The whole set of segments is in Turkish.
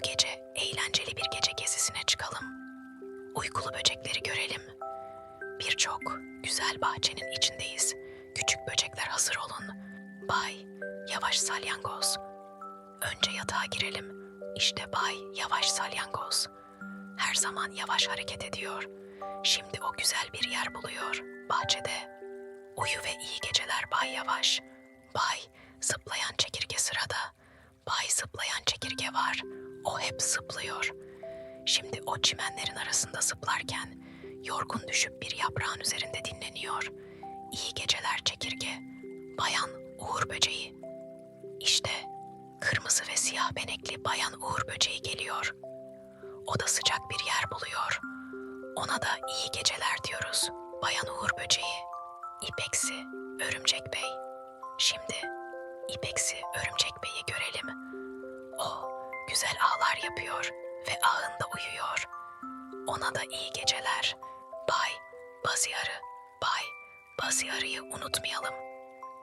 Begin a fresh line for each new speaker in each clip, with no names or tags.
Bu gece eğlenceli bir gece gezisine çıkalım. Uykulu böcekleri görelim. Birçok güzel bahçenin içindeyiz. Küçük böcekler hazır olun. Bay, yavaş salyangoz. Önce yatağa girelim. İşte Bay, yavaş salyangoz. Her zaman yavaş hareket ediyor. Şimdi o güzel bir yer buluyor bahçede. Uyu ve iyi geceler Bay Yavaş. Bay, zıplayan çekirge sırada. Bay zıplayan çekirge var. O hep zıplıyor. Şimdi o çimenlerin arasında zıplarken yorgun düşüp bir yaprağın üzerinde dinleniyor. İyi geceler çekirge. Bayan Uğur böceği. İşte kırmızı ve siyah benekli bayan Uğur böceği geliyor. O da sıcak bir yer buluyor. Ona da iyi geceler diyoruz. Bayan Uğur böceği. İpeksi, Örümcek Bey. Şimdi İpeksi, Örümcek güzel ağlar yapıyor ve ağında uyuyor. Ona da iyi geceler. Bay Bazıyarı, Bay Bazıyarı'yı unutmayalım.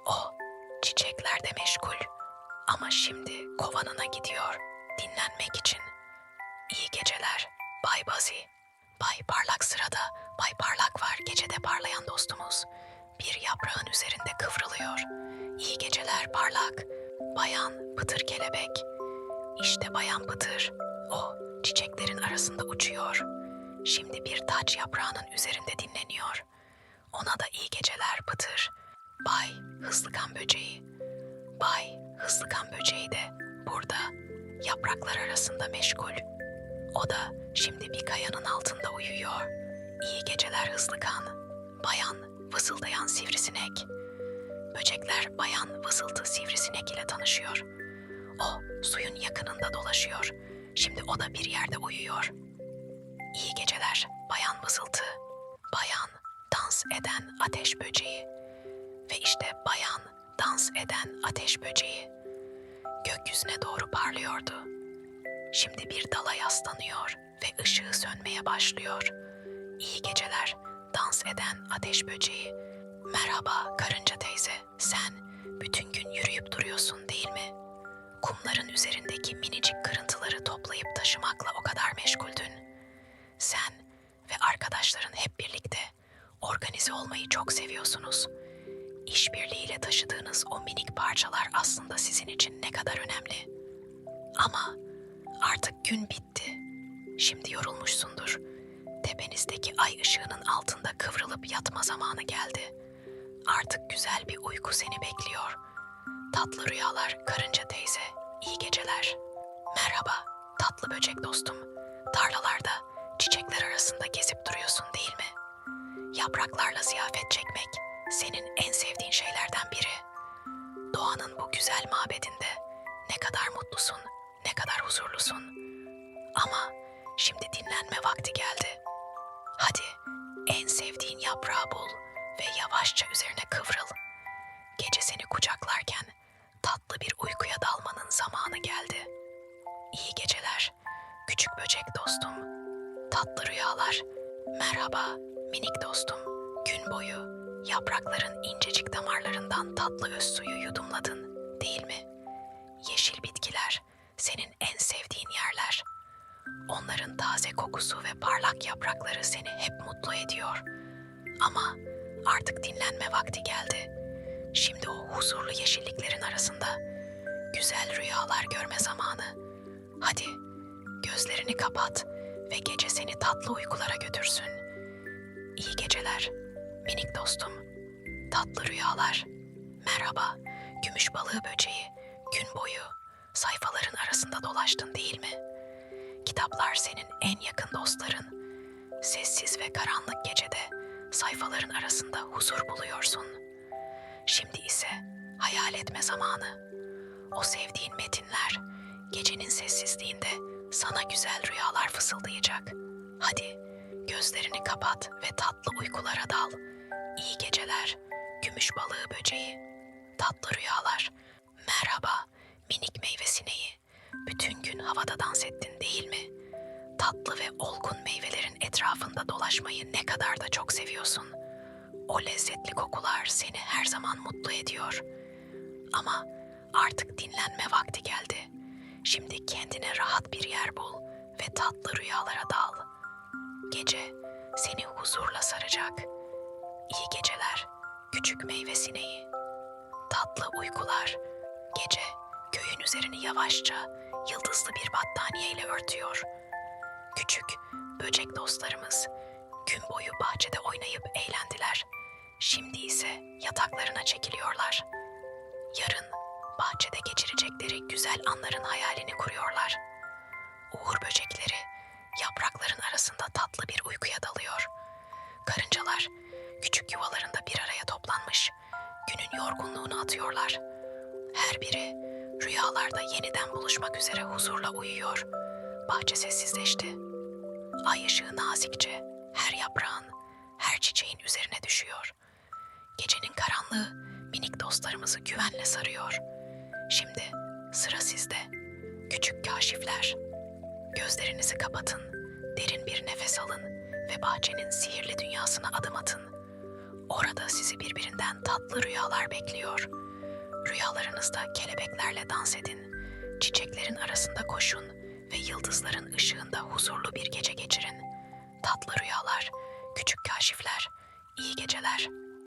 O çiçeklerde meşgul ama şimdi kovanına gidiyor dinlenmek için. İyi geceler Bay Bazi. Bay Parlak sırada. Bay Parlak var gecede parlayan dostumuz. Bir yaprağın üzerinde kıvrılıyor. İyi geceler Parlak. Bayan Pıtır Kelebek. İşte Bayan Pıtır. O çiçeklerin arasında uçuyor. Şimdi bir taç yaprağının üzerinde dinleniyor. Ona da iyi geceler Pıtır. Bay Hızlıkan Böceği. Bay Hızlıkan Böceği de burada yapraklar arasında meşgul. O da şimdi bir kayanın altında uyuyor. İyi geceler Hızlıkan. Bayan vızıldayan sivrisinek. Böcekler bayan vızıltı sivrisinek ile tanışıyor. O suyun yakınında dolaşıyor. Şimdi o da bir yerde uyuyor. İyi geceler bayan vızıltı. Bayan dans eden ateş böceği. Ve işte bayan dans eden ateş böceği. Gökyüzüne doğru parlıyordu. Şimdi bir dala yaslanıyor ve ışığı sönmeye başlıyor. İyi geceler dans eden ateş böceği. Merhaba karınca teyze. Sen bütün gün yürüyüp duruyorsun değil? Kumların üzerindeki minicik kırıntıları toplayıp taşımakla o kadar meşguldün. Sen ve arkadaşların hep birlikte organize olmayı çok seviyorsunuz. İşbirliğiyle taşıdığınız o minik parçalar aslında sizin için ne kadar önemli. Ama artık gün bitti. Şimdi yorulmuşsundur. Tepenizdeki ay ışığının altında kıvrılıp yatma zamanı geldi. Artık güzel bir uyku seni bekliyor. Tatlı rüyalar karınca teyze. Merhaba tatlı böcek dostum. Tarlalarda çiçekler arasında gezip duruyorsun değil mi? Yapraklarla ziyafet çekmek senin en sevdiğin şeylerden biri. Doğanın bu güzel mabedinde ne kadar mutlusun, ne kadar huzurlusun. Ama şimdi dinlenme vakti geldi. Hadi en sevdiğin yaprağı bul ve yavaşça üzerine kıvrıl. Gece seni kucaklarken tatlı bir uykuya dalmanın zamanı geldi. İyi geceler, küçük böcek dostum. Tatlı rüyalar. Merhaba, minik dostum. Gün boyu yaprakların incecik damarlarından tatlı öz suyu yudumladın, değil mi? Yeşil bitkiler, senin en sevdiğin yerler. Onların taze kokusu ve parlak yaprakları seni hep mutlu ediyor. Ama artık dinlenme vakti geldi. Şimdi o huzurlu yeşilliklerin arasında güzel rüyalar görme zamanı. Hadi gözlerini kapat ve gece seni tatlı uykulara götürsün. İyi geceler minik dostum. Tatlı rüyalar. Merhaba gümüş balığı böceği. Gün boyu sayfaların arasında dolaştın değil mi? Kitaplar senin en yakın dostların. Sessiz ve karanlık gecede sayfaların arasında huzur buluyorsun. Şimdi ise hayal etme zamanı. O sevdiğin metinler gecenin sessizliğinde sana güzel rüyalar fısıldayacak. Hadi gözlerini kapat ve tatlı uykulara dal. İyi geceler, gümüş balığı böceği. Tatlı rüyalar. Merhaba, minik meyve sineği. Bütün gün havada dans ettin değil mi? Tatlı ve olgun meyvelerin etrafında dolaşmayı ne kadar da çok seviyorsun. O lezzetli kokular seni her zaman mutlu ediyor. Ama artık dinlenme vakti geldi. Şimdi kendine rahat bir yer bul ve tatlı rüyalara dal. Gece seni huzurla saracak. İyi geceler küçük meyve sineği. Tatlı uykular. Gece köyün üzerini yavaşça yıldızlı bir battaniye ile örtüyor. Küçük böcek dostlarımız gün boyu bahçede oynayıp eğlendiler. Şimdi ise yataklarına çekiliyorlar. Yarın bahçede geçirecekleri güzel anların hayalini kuruyorlar. Uğur böcekleri yaprakların arasında tatlı bir uykuya dalıyor. Karıncalar küçük yuvalarında bir araya toplanmış günün yorgunluğunu atıyorlar. Her biri rüyalarda yeniden buluşmak üzere huzurla uyuyor. Bahçe sessizleşti. Ay ışığı nazikçe her yaprağın, her çiçeğin üzerine düşüyor. Gecenin karanlığı minik dostlarımızı güvenle sarıyor. Şimdi sıra sizde. Küçük kaşifler. Gözlerinizi kapatın, derin bir nefes alın ve bahçenin sihirli dünyasına adım atın. Orada sizi birbirinden tatlı rüyalar bekliyor. Rüyalarınızda kelebeklerle dans edin. Çiçeklerin arasında koşun ve yıldızların ışığında huzurlu bir gece geçirin. Tatlı rüyalar, küçük kaşifler, iyi geceler.